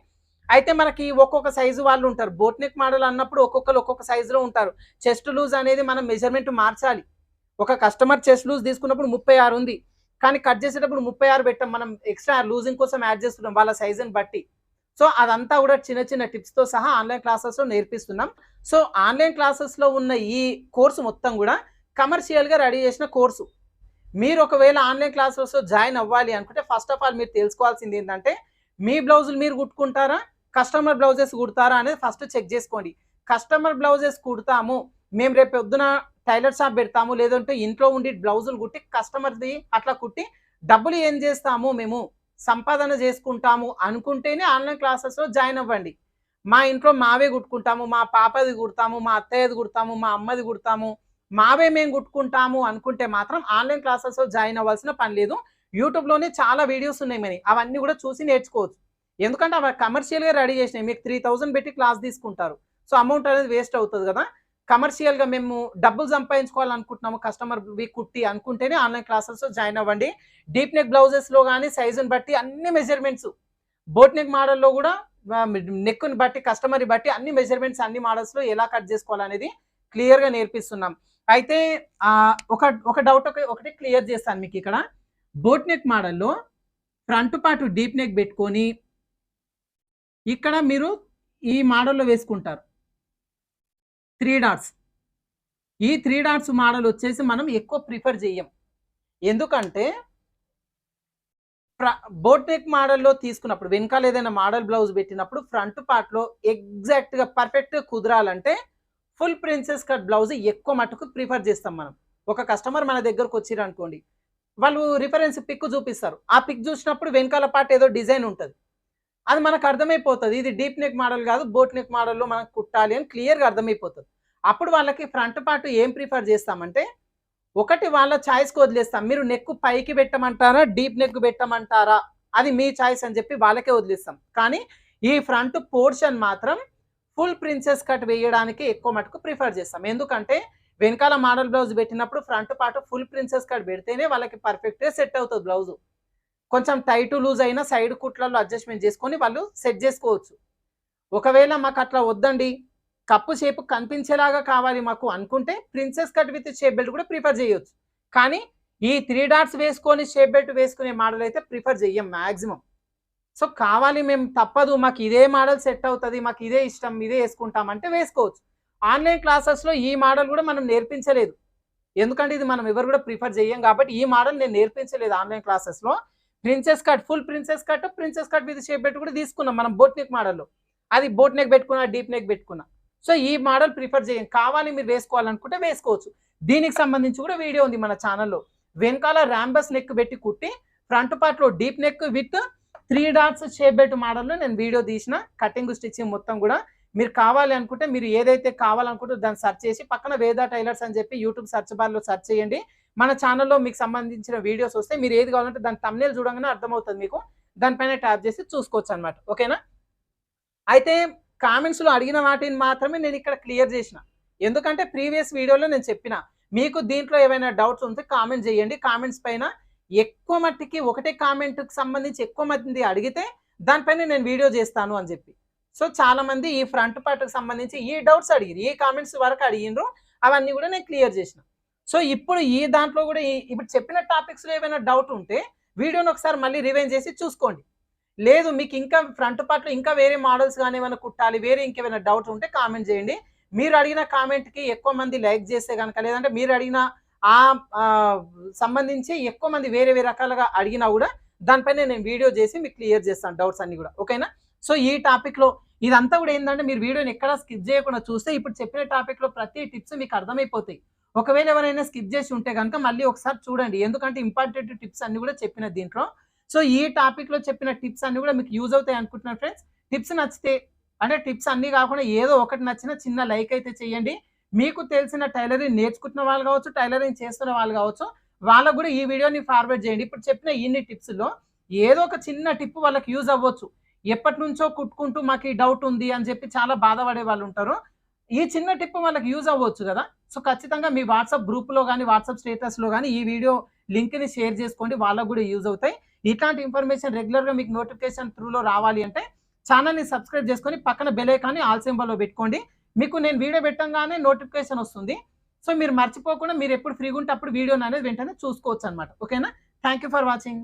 అయితే మనకి ఒక్కొక్క సైజు వాళ్ళు ఉంటారు. బోట్ నెక్ మోడల్ అన్నప్పుడు ఒక్కొక్కరు ఒక్కొక్క సైజులో ఉంటారు. చెస్ట్ లూజ్ అనేది మనం మెజర్మెంట్ మార్చాలి. ఒక కస్టమర్ చెస్ట్ లూజ్ తీసుకున్నప్పుడు ముప్పై ఆరు ఉంది. కానీ కట్ చేసేటప్పుడు ముప్పై ఆరు పెట్టాం. మనం ఎక్స్ట్రా లూజింగ్ కోసం యాడ్ చేస్తున్నాం వాళ్ళ సైజుని బట్టి. సో అదంతా కూడా చిన్న చిన్న టిప్స్తో సహా ఆన్లైన్ క్లాసెస్లో నేర్పిస్తున్నాం. సో ఆన్లైన్ క్లాసెస్లో ఉన్న ఈ కోర్సు మొత్తం కూడా కమర్షియల్గా రెడీ చేసిన కోర్సు మీరు ఒకవేళ ఆన్లైన్ క్లాసెస్లో జాయిన్ అవ్వాలి అనుకుంటే ఫస్ట్ ఆఫ్ ఆల్ మీరు తెలుసుకోవాల్సింది ఏంటంటే మీ బ్లౌజులు మీరు కుట్టుకుంటారా? కస్టమర్ బ్లౌజెస్ కుడతారా అనేది ఫస్ట్ చెక్ చేసుకోండి. కస్టమర్ బ్లౌజెస్ కుడతాము. మేము రేపు పొద్దున టైలర్ షాప్ పెడతాము. లేదంటే ఇంట్లో ఉండి బ్లౌజులు కుట్టి కస్టమర్ది అట్లా కుట్టి డబ్బులు ఏం చేస్తాము? మేము సంపాదన చేసుకుంటాము అనుకుంటేనే ఆన్లైన్ క్లాసెస్లో జాయిన్ అవ్వండి. మా ఇంట్లో మావే కుట్టుకుంటాము. మా పాపది కుడతాము. మా అత్తయ్యది కుడతాము. మా అమ్మది కుడతాము. మావే మేము కుట్టుకుంటాము అనుకుంటే మాత్రం ఆన్లైన్ క్లాసెస్లో జాయిన్ అవ్వాల్సిన పని లేదు. యూట్యూబ్లోనే చాలా వీడియోస్ ఉన్నాయి మరి. అవన్నీ కూడా చూసి నేర్చుకోవచ్చు. ఎందుకంటే అవి కమర్షియల్గా రెడీ చేసినాయి. మీకు త్రీ థౌసండ్ పెట్టి క్లాస్ తీసుకుంటారు. సో అమౌంట్ అనేది వేస్ట్ అవుతుంది కదా. కమర్షియల్గా మేము డబ్బులు సంపాదించుకోవాలనుకుంటున్నాము. కస్టమర్ వీ కుట్టి అనుకుంటేనే ఆన్లైన్ క్లాసెస్లో జాయిన్ అవ్వండి. డీప్ నెక్ బ్లౌజెస్లో కానీ సైజుని బట్టి అన్ని మెజర్మెంట్స్ బోట్ నెక్ మోడల్లో కూడా నెక్ని బట్టి కస్టమర్ని బట్టి అన్ని మెజర్మెంట్స్ అన్ని మోడల్స్లో ఎలా కట్ చేసుకోవాలనేది క్లియర్గా నేర్పిస్తున్నాం. అయితే ఒక ఒక డౌట్ ఒకటి క్లియర్ చేస్తాను మీకు ఇక్కడ. బోట్ నెక్ మోడల్లో ఫ్రంట్ పాటు డీప్ నెక్ పెట్టుకొని ఇక్కడ మీరు ఈ మోడల్లో వేసుకుంటారు. Three dots. ఈ త్రీ డాట్స్ మోడల్ వచ్చేసి మనం ఎక్కువ ప్రిఫర్ చేయం ఎందుకంటే బోట్ నెక్ మోడల్లో తీసుకున్నప్పుడు వెనకాల ఏదైనా మోడల్ బ్లౌజ్ పెట్టినప్పుడు ఫ్రంట్ పార్ట్లో ఎగ్జాక్ట్గా పర్ఫెక్ట్గా కుదరాలంటే ఫుల్ ప్రిన్సెస్ కట్ బ్లౌజ్ ఎక్కువ మటుకు ప్రిఫర్ చేస్తాం మనం. ఒక కస్టమర్ మన దగ్గరకు వచ్చిర్రు అనుకోండి వాళ్ళు రిఫరెన్స్ పిక్ చూపిస్తారు. ఆ పిక్ చూసినప్పుడు వెనకాల పార్ట్ ఏదో డిజైన్ ఉంటుంది. అది మనకు అర్థమైపోతుంది. ఇది డీప్ నెక్ మోడల్ కాదు బోట్ నెక్ మోడల్లో మనకు కుట్టాలి అని క్లియర్గా అర్థమైపోతుంది. అప్పుడు వాళ్ళకి ఫ్రంట్ పార్ట్ ఏం ప్రిఫర్ చేస్తామంటే ఒకటి వాళ్ళ ఛాయిస్కి వదిలేస్తాం. మీరు నెక్ పైకి పెట్టమంటారా డీప్ నెక్ పెట్టమంటారా? అది మీ ఛాయిస్ అని చెప్పి వాళ్ళకే వదిలేస్తాం. కానీ ఈ ఫ్రంట్ పోర్షన్ మాత్రం ఫుల్ ప్రిన్సెస్ కట్ వేయడానికి ఎక్కువ మటుకు ప్రిఫర్ చేస్తాం. ఎందుకంటే వెనకాల మోడల్ బ్లౌజ్ పెట్టినప్పుడు front part full princess cut పెడితేనే వాళ్ళకి పర్ఫెక్ట్గా సెట్ అవుతుంది బ్లౌజు. కొంచెం టైట్ లూజ్ అయినా సైడ్ కుట్లలో అడ్జస్ట్మెంట్ చేసుకొని వాళ్ళు సెట్ చేసుకోవచ్చు. ఒకవేళ మాకు అట్లా వద్దండి కప్పు షేప్ కనిపించేలాగా కావాలి మాకు అనుకుంటే princess cut with shape belt కూడా ప్రిఫర్ చేయొచ్చు. కానీ ఈ త్రీ డాట్స్ వేసుకొని షేప్ బెల్ట్ వేసుకునే మోడల్ అయితే ప్రిఫర్ చెయ్యం మ్యాక్సిమం సో కావాలి మేము తప్పదు మాకు ఇదే మోడల్ సెట్ అవుతుంది మాకు ఇదే ఇష్టం ఇదే వేసుకుంటాం అంటే వేసుకోవచ్చు. ఆన్లైన్ క్లాసెస్లో ఈ మోడల్ కూడా మనం నేర్పించలేదు. ఎందుకంటే ఇది మనం ఎవరు కూడా ప్రిఫర్ చేయం కాబట్టి ఈ మోడల్ నేను నేర్పించలేదు ఆన్లైన్ క్లాసెస్లో princess cut full princess cut princess cut with shape పెట్టి కూడా తీసుకున్నాం మనం బోట్ నెక్ మోడల్లో అది బోట్ నెక్ పెట్టుకున్నా డీప్ నెక్ పెట్టుకున్నా. సో ఈ మోడల్ ప్రిఫర్ చేయండి. కావాలి మీరు వేసుకోవాలనుకుంటే వేసుకోవచ్చు. దీనికి సంబంధించి కూడా వీడియో ఉంది మన ఛానల్లో. వెనకాల ర్యాంబస్ నెక్ పెట్టి కుట్టి ఫ్రంట్ పార్ట్లో deep neck with three dots shape belt మోడల్లో నేను వీడియో తీసిన కటింగ్ స్టిచ్చింగ్ మొత్తం కూడా. మీరు కావాలి అనుకుంటే మీరు ఏదైతే కావాలనుకుంటే దాన్ని సెర్చ్ చేసి పక్కన వేదా టైలర్స్ అని చెప్పి యూట్యూబ్ సెర్చ్ బార్లో సెర్చ్ చేయండి. మన ఛానల్లో మీకు సంబంధించిన వీడియోస్ వస్తే మీరు ఏది కావాలంటే దాని తమ్నేల్ చూడంగానే అర్థమవుతుంది మీకు. దానిపైన ట్యాప్ చేసి చూసుకోవచ్చు అనమాట ఓకేనా అయితే కామెంట్స్లో అడిగిన వాటిని మాత్రమే నేను ఇక్కడ క్లియర్ చేసిన. ఎందుకంటే ప్రీవియస్ వీడియోలో నేను చెప్పిన. మీకు దీంట్లో ఏమైనా డౌట్స్ ఉంటే కామెంట్ చేయండి. కామెంట్స్ పైన ఎక్కువ మట్టికి ఒకటే కామెంట్కి సంబంధించి ఎక్కువ మంది అడిగితే దానిపైన నేను వీడియో చేస్తాను అని చెప్పి. సో చాలా మంది ఈ ఫ్రంట్ పార్ట్కి సంబంధించి ఈ డౌట్స్ అడిగిరు ఈ కామెంట్స్ వరకు అడిగినరు అవన్నీ కూడా నేను క్లియర్ చేసిన. సో ఇప్పుడు ఈ దాంట్లో కూడా ఇప్పుడు చెప్పిన టాపిక్స్లో ఏమైనా డౌట్ ఉంటే వీడియోని ఒకసారి మళ్ళీ రివైన్ చేసి చూసుకోండి. లేదు మీకు ఇంకా ఫ్రంట్ పార్ట్లో ఇంకా వేరే మోడల్స్ కానీ ఏమైనా కుట్టాలి వేరే ఇంకేమైనా డౌట్ ఉంటే కామెంట్ చేయండి. మీరు అడిగిన కామెంట్కి ఎక్కువ మంది లైక్ చేస్తే కనుక లేదంటే మీరు అడిగిన ఆ సంబంధించి ఎక్కువ మంది వేరే వేరే రకాలుగా అడిగినా కూడా దానిపైన నేను వీడియో చేసి మీకు క్లియర్ చేస్తాను డౌట్స్ అన్నీ కూడా. ఓకేనా సో ఈ టాపిక్లో ఇదంతా కూడా ఏంటంటే మీరు వీడియోని ఎక్కడ స్కిప్ చేయకుండా చూస్తే ఇప్పుడు చెప్పిన టాపిక్లో ప్రతి టిప్స్ మీకు అర్థమైపోతాయి. ఒకవేళ ఎవరైనా స్కిప్ చేసి ఉంటే కనుక మళ్ళీ ఒకసారి చూడండి. ఎందుకంటే ఇంపార్టెంట్ టిప్స్ అన్ని కూడా చెప్పిన దీంట్లో. సో ఈ టాపిక్లో చెప్పిన టిప్స్ అన్ని కూడా మీకు యూజ్ అవుతాయి అనుకుంటున్నాను ఫ్రెండ్స్ టిప్స్ నచ్చితే అంటే టిప్స్ అన్ని కాకుండా ఏదో ఒకటి నచ్చిన చిన్న లైక్ అయితే చేయండి. మీకు తెలిసిన టైలరింగ్ నేర్చుకుంటున్న వాళ్ళు కావచ్చు టైలరింగ్ చేస్తున్న వాళ్ళు కావచ్చు వాళ్ళకు కూడా ఈ వీడియోని ఫార్వర్డ్ చేయండి. ఇప్పుడు చెప్పిన ఇన్ని టిప్స్లో ఏదో ఒక చిన్న టిప్ వాళ్ళకి యూజ్ అవ్వచ్చు. ఎప్పటి నుంచో కుట్టుకుంటూ మాకు ఈ డౌట్ ఉంది అని చెప్పి చాలా బాధపడే వాళ్ళు ఉంటారు. ఈ చిన్న టిప్ వాళ్ళకి యూజ్ అవ్వచ్చు కదా. సో ఖచ్చితంగా మీ వాట్సాప్ గ్రూప్లో కానీ వాట్సాప్ స్టేటస్లో కానీ ఈ వీడియో లింక్ని షేర్ చేసుకోండి. వాళ్ళకు కూడా యూజ్ అవుతాయి. ఇట్లాంటి ఇన్ఫర్మేషన్ రెగ్యులర్గా మీకు నోటిఫికేషన్ త్రూలో రావాలి అంటే ఛానల్ని సబ్స్క్రైబ్ చేసుకొని పక్కన బెల్ ఐకాన్ని ఆల్ సింబల్లో పెట్టుకోండి. మీకు నేను వీడియో పెట్టంగానే నోటిఫికేషన్ వస్తుంది. సో మీరు మర్చిపోకుండా మీరు ఎప్పుడు ఫ్రీగా ఉంటే అప్పుడు వీడియో అనేది వెంటనే చూసుకోవచ్చు అనమాట ఓకేనా థ్యాంక్ యూ ఫర్ వాచింగ్